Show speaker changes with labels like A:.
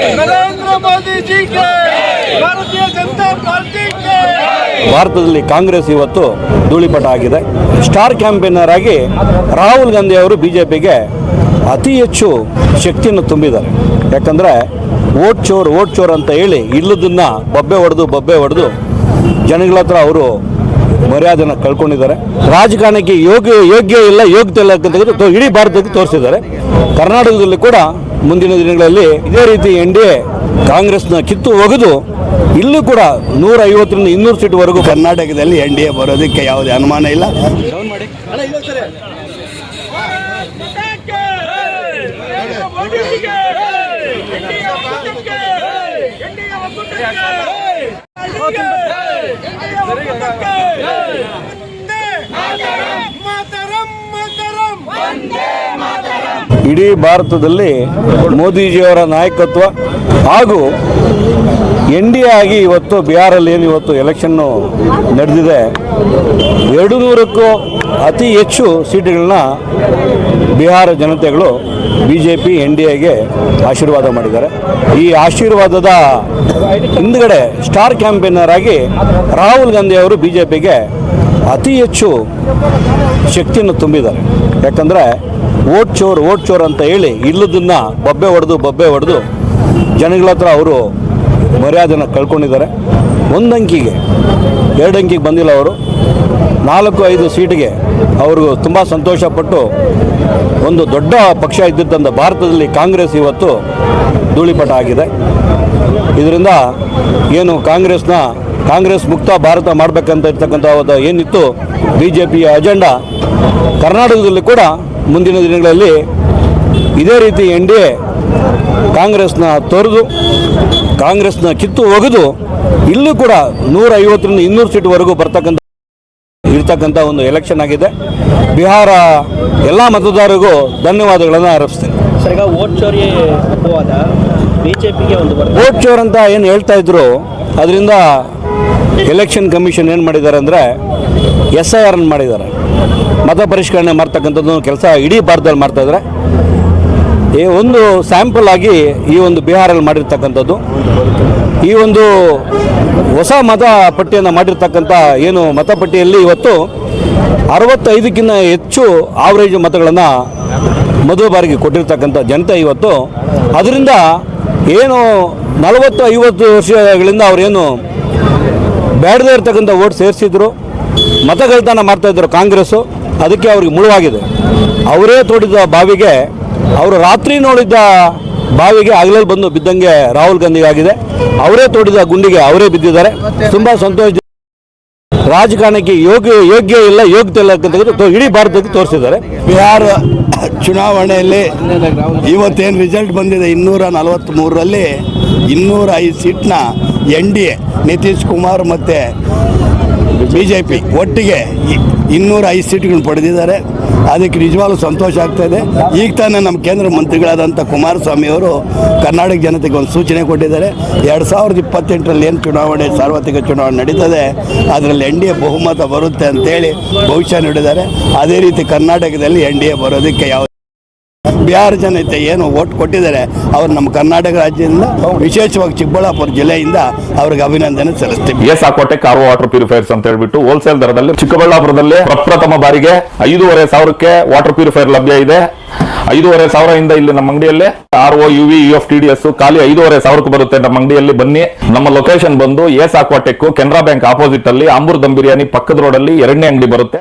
A: ನರೇಂದ್ರ ಮೋದಿ ಭಾರತೀಯ ಜನತಾ ಪಾರ್ಟಿ
B: ಭಾರತದಲ್ಲಿ ಕಾಂಗ್ರೆಸ್ ಇವತ್ತು ಧೂಳಿಪಟ ಆಗಿದೆ. ಸ್ಟಾರ್ ಕ್ಯಾಂಪೇನರ್ ಆಗಿ ರಾಹುಲ್ ಗಾಂಧಿ ಅವರು ಬಿಜೆಪಿಗೆ ಅತಿ ಹೆಚ್ಚು ಶಕ್ತಿಯನ್ನು ತುಂಬಿದ್ದಾರೆ. ಯಾಕಂದರೆ ಓಟ್ ಚೋರ್ ಓಟ್ ಚೋರ್ ಅಂತ ಹೇಳಿ ಇಲ್ಲದನ್ನ ಬಬ್ಬೆ ಹೊಡೆದು ಬಬ್ಬೆ ಹೊಡೆದು ಜನಗಳ ಹತ್ರ ಅವರು ಮರ್ಯಾದೆನ ಕಳ್ಕೊಂಡಿದ್ದಾರೆ. ರಾಜಕಾರಣಕ್ಕೆ ಯೋಗ್ಯ ಯೋಗ್ಯ ಇಲ್ಲ ಯೋಗ್ಯತೆ ಇಲ್ಲ ಅಂತ ಇಡೀ ಭಾರತಕ್ಕೆ ತೋರಿಸಿದ್ದಾರೆ. ಕರ್ನಾಟಕದಲ್ಲಿ ಕೂಡ ಮುಂದಿನ ದಿನಗಳಲ್ಲಿ ಇದೇ ರೀತಿ ಎನ್ ಡಿ ಎ ಕಾಂಗ್ರೆಸ್ನ ಕಿತ್ತು ಒಗೆದು ಇಲ್ಲೂ ಕೂಡ ನೂರ ಐವತ್ತರಿಂದ ಇನ್ನೂರು ಸೀಟ್ವರೆಗೂ
C: ಕರ್ನಾಟಕದಲ್ಲಿ ಎನ್ ಡಿ ಎ ಬರೋದಕ್ಕೆ ಯಾವುದೇ ಅನುಮಾನ ಇಲ್ಲ
A: ಮಾಡಿ
B: ಇಡೀ ಭಾರತದಲ್ಲಿ ಮೋದಿಜಿಯವರ ನಾಯಕತ್ವ ಹಾಗೂ ಎನ್ ಡಿ ಎ ಆಗಿ ಇವತ್ತು ಬಿಹಾರಲ್ಲಿ ಏನು ಇವತ್ತು ಎಲೆಕ್ಷನ್ನು ನಡೆದಿದೆ ಎರಡು ನೂರಕ್ಕೂ ಅತಿ ಹೆಚ್ಚು ಸೀಟುಗಳನ್ನ Bihar ಜನತೆಗಳು B J P N D ಎಗೆ ಆಶೀರ್ವಾದ ಮಾಡಿದ್ದಾರೆ. ಈ ಆಶೀರ್ವಾದದ ಹಿಂದ್ಗಡೆ ಸ್ಟಾರ್ ಕ್ಯಾಂಪೇನರ್ ಆಗಿ ರಾಹುಲ್ ಗಾಂಧಿ ಅವರು ಬಿ ಜೆ ಪಿಗೆ ಅತಿ ಹೆಚ್ಚು ಶಕ್ತಿಯನ್ನು ತುಂಬಿದ್ದಾರೆ. ಯಾಕಂದರೆ ಓಟ್ ಚೋರ್ ಓಟ್ ಚೋರ್ ಅಂತ ಹೇಳಿ ಇಲ್ಲದನ್ನ ಬಬ್ಬೆ ಹೊಡೆದು ಬಬ್ಬೆ ಹೊಡೆದು ಜನಗಳ ಹತ್ರ ಅವರು ಮರ್ಯಾದೆನ ಕಳ್ಕೊಂಡಿದ್ದಾರೆ. ಒಂದು ಅಂಕಿಗೆ ಎರಡು ಬಂದಿಲ್ಲ ಅವರು. ನಾಲ್ಕು, ಐದು ಸೀಟಿಗೆ ಅವರು ತುಂಬ ಸಂತೋಷಪಟ್ಟು ಒಂದು ದೊಡ್ಡ ಪಕ್ಷ ಇದ್ದಿದ್ದಂಥ ಭಾರತದಲ್ಲಿ ಕಾಂಗ್ರೆಸ್ ಇವತ್ತು ಧೂಳಿಪಟ ಆಗಿದೆ. ಇದರಿಂದ ಏನು ಕಾಂಗ್ರೆಸ್ನ, ಕಾಂಗ್ರೆಸ್ ಮುಕ್ತ ಭಾರತ ಮಾಡಬೇಕಂತ ಇರ್ತಕ್ಕಂಥ ಏನಿತ್ತು ಬಿ ಜೆ ಪಿಯ ಅಜೆಂಡಾ. ಕರ್ನಾಟಕದಲ್ಲಿ ಕೂಡ ಮುಂದಿನ ದಿನಗಳಲ್ಲಿ ಇದೇ ರೀತಿ ಎನ್ ಡಿ ಎ ಕಾಂಗ್ರೆಸ್ನ ತೊರೆದು ಕಾಂಗ್ರೆಸ್ನ ಕಿತ್ತು ಒಗೆದು ಇಲ್ಲೂ ಕೂಡ ನೂರ ಐವತ್ತರಿಂದ ಇನ್ನೂರು ಸೀಟ್ವರೆಗೂ ಬರ್ತಕ್ಕಂಥ ಇರ್ತಕ್ಕಂಥ ಒಂದು ಎಲೆಕ್ಷನ್ ಆಗಿದೆ. ಬಿಹಾರ ಎಲ್ಲ ಮತದಾರರಿಗೂ ಧನ್ಯವಾದಗಳನ್ನು
D: ಆರೋಪಿಸ್ತೇನೆ ವೋಟ್ ಚೋರ್
B: ಅಂತ ಏನು ಹೇಳ್ತಾ ಇದ್ರು ಅದರಿಂದ ಎಲೆಕ್ಷನ್ ಕಮಿಷನ್ ಏನು ಮಾಡಿದ್ದಾರೆ ಅಂದರೆ ಎಸ್ ಐ ಆರ್ ಮಾಡಿದ್ದಾರೆ. ಮತ ಪರಿಷ್ಕರಣೆ ಮಾಡ್ತಕ್ಕಂಥದ್ದು ಕೆಲಸ ಇಡೀ ಭಾರತದಲ್ಲಿ ಮಾಡ್ತಾ ಇದ್ದಾರೆ. ಈ ಒಂದು ಸ್ಯಾಂಪಲ್ ಆಗಿ ಈ ಒಂದು ಬಿಹಾರಲ್ಲಿ ಮಾಡಿರ್ತಕ್ಕಂಥದ್ದು. ಈ ಒಂದು ಹೊಸ ಮತ ಪಟ್ಟಿಯನ್ನು ಮಾಡಿರ್ತಕ್ಕಂಥ ಏನು ಮತಪಟ್ಟಿಯಲ್ಲಿ ಇವತ್ತು ಅರವತ್ತೈದಕ್ಕಿಂತ ಹೆಚ್ಚು ಆವರೇಜ್ ಮತಗಳನ್ನು ಮೊದಲ ಬಾರಿಗೆ ಕೊಟ್ಟಿರ್ತಕ್ಕಂಥ ಜನತೆ ಇವತ್ತು. ಅದರಿಂದ ಏನು ನಲವತ್ತು ಐವತ್ತು ವರ್ಷಗಳಿಂದ ಅವರೇನು ಬೇಡದೇ ಇರ್ತಕ್ಕಂಥ ಓಟ್ ಸೇರಿಸಿದ್ರು. ಮತಗಳ್ತನ ಮಾಡ್ತಾ ಇದ್ರು ಕಾಂಗ್ರೆಸ್ಸು, ಅದಕ್ಕೆ ಅವ್ರಿಗೆ ಮುಳುವಾಗಿದೆ. ಅವರೇ ತೋಡಿದ ಬಾವಿಗೆ, ಅವರು ರಾತ್ರಿ ನೋಡಿದ್ದ ಬಾವಿಗೆ ಆಗಲೇ ಬಂದು ಬಿದ್ದಂಗೆ ರಾಹುಲ್ ಗಾಂಧಿ ಆಗಿದೆ. ಅವರೇ ತೋಡಿದ ಗುಂಡಿಗೆ ಅವರೇ ಬಿದ್ದಿದ್ದಾರೆ. ತುಂಬ ಸಂತೋಷ. ರಾಜಕಾರಣಕ್ಕೆ ಯೋಗ್ಯ ಯೋಗ್ಯ ಇಲ್ಲ, ಯೋಗ್ಯತೆ ಇಲ್ಲ ಅಂತ ಇಡೀ ಭಾರತಕ್ಕೆ ತೋರಿಸಿದ್ದಾರೆ.
C: ಬಿಹಾರ ಚುನಾವಣೆಯಲ್ಲಿ ಇವತ್ತೇನು ರಿಸಲ್ಟ್ ಬಂದಿದೆ? ಇನ್ನೂರ ನಲವತ್ತ್ಮೂರರಲ್ಲಿ ಇನ್ನೂರ ಐದು ಸೀಟ್ನ N D A, Nitish Kumar ಮತ್ತು ಬಿ ಜೆ ಪಿ ಒಟ್ಟಿಗೆ ಇನ್ನೂರ ಐದು ಸೀಟ್ಗಳನ್ನ ಪಡೆದಿದ್ದಾರೆ. ಅದಕ್ಕೆ ನಿಜವಾಗ್ಲೂ ಸಂತೋಷ ಆಗ್ತಾ ಇದೆ. ಈಗ ತಾನೇ ನಮ್ಮ ಕೇಂದ್ರ ಮಂತ್ರಿಗಳಾದಂಥ ಕುಮಾರಸ್ವಾಮಿ ಅವರು ಕರ್ನಾಟಕ ಜನತೆಗೆ ಒಂದು ಸೂಚನೆ ಕೊಟ್ಟಿದ್ದಾರೆ. ಎರಡು ಸಾವಿರದ ಇಪ್ಪತ್ತೆಂಟರಲ್ಲಿ ಏನು ಚುನಾವಣೆ, ಸಾರ್ವತ್ರಿಕ ಚುನಾವಣೆ ನಡೀತದೆ, ಅದರಲ್ಲಿ ಎನ್ ಡಿ ಎ ಬಹುಮತ ಬರುತ್ತೆ ಅಂತೇಳಿ ಭವಿಷ್ಯ ನೀಡಿದ್ದಾರೆ. ಅದೇ ರೀತಿ ಕರ್ನಾಟಕದಲ್ಲಿ ಎನ್ ಡಿ ಎ ಬರೋದಕ್ಕೆ ಯಾವ ಬಿಹಾರ ಜನತೆ ಏನು ಓಟ್ ಕೊಟ್ಟಿದ್ದಾರೆ, ಅವರು ನಮ್ಮ ಕರ್ನಾಟಕ ರಾಜ್ಯದಿಂದ, ವಿಶೇಷವಾಗಿ ಚಿಕ್ಕಬಳ್ಳಾಪುರ ಜಿಲ್ಲೆಯಿಂದ ಅವ್ರಿಗೆ ಅಭಿನಂದನೆ ಸಲ್ಲಿಸ್ತೀವಿ.
E: ಎಸ್ ಆಕೋಟೆ ಕಾರ್ ವಾಟರ್ ಪ್ಯೂರಿಫೈರ್ಸ್ ಅಂತ ಹೇಳ್ಬಿಟ್ಟು ಹೋಲ್ಸೇಲ್ ದರದಲ್ಲಿ ಚಿಕ್ಕಬಳ್ಳಾಪುರದಲ್ಲಿ ಪ್ರಪ್ರಥಮ ಬಾರಿಗೆ ಐದೂವರೆ ಸಾವಿರಕ್ಕೆ ವಾಟರ್ ಪ್ಯೂರಿಫೈರ್ ಲಭ್ಯ ಇದೆ. ಐದೂವರೆ ಸಾವಿರದಿಂದ ಇಲ್ಲಿ ನಮ್ಮ ಅಂಗಡಿಯಲ್ಲಿ R O U V F T D S ಖಾಲಿ ಐದೂವರೆ ಸಾವಿರಕ್ಕೆ ಬರುತ್ತೆ ನಮ್ಮ ಅಂಗಡಿಯಲ್ಲಿ ಬನ್ನಿ. ನಮ್ಮ ಲೊಕೇಶನ್ ಬಂದು S Aquatech Canara bank opposite ಅಲ್ಲಿ ಅಂಬೂರ್ ದಮ್ ಬಿರಿಯಾನಿ ಪಕ್ಕದ ರೋಡ್ ಅಲ್ಲಿ ಎರಡನೇ ಅಂಗಡಿ ಬರುತ್ತೆ.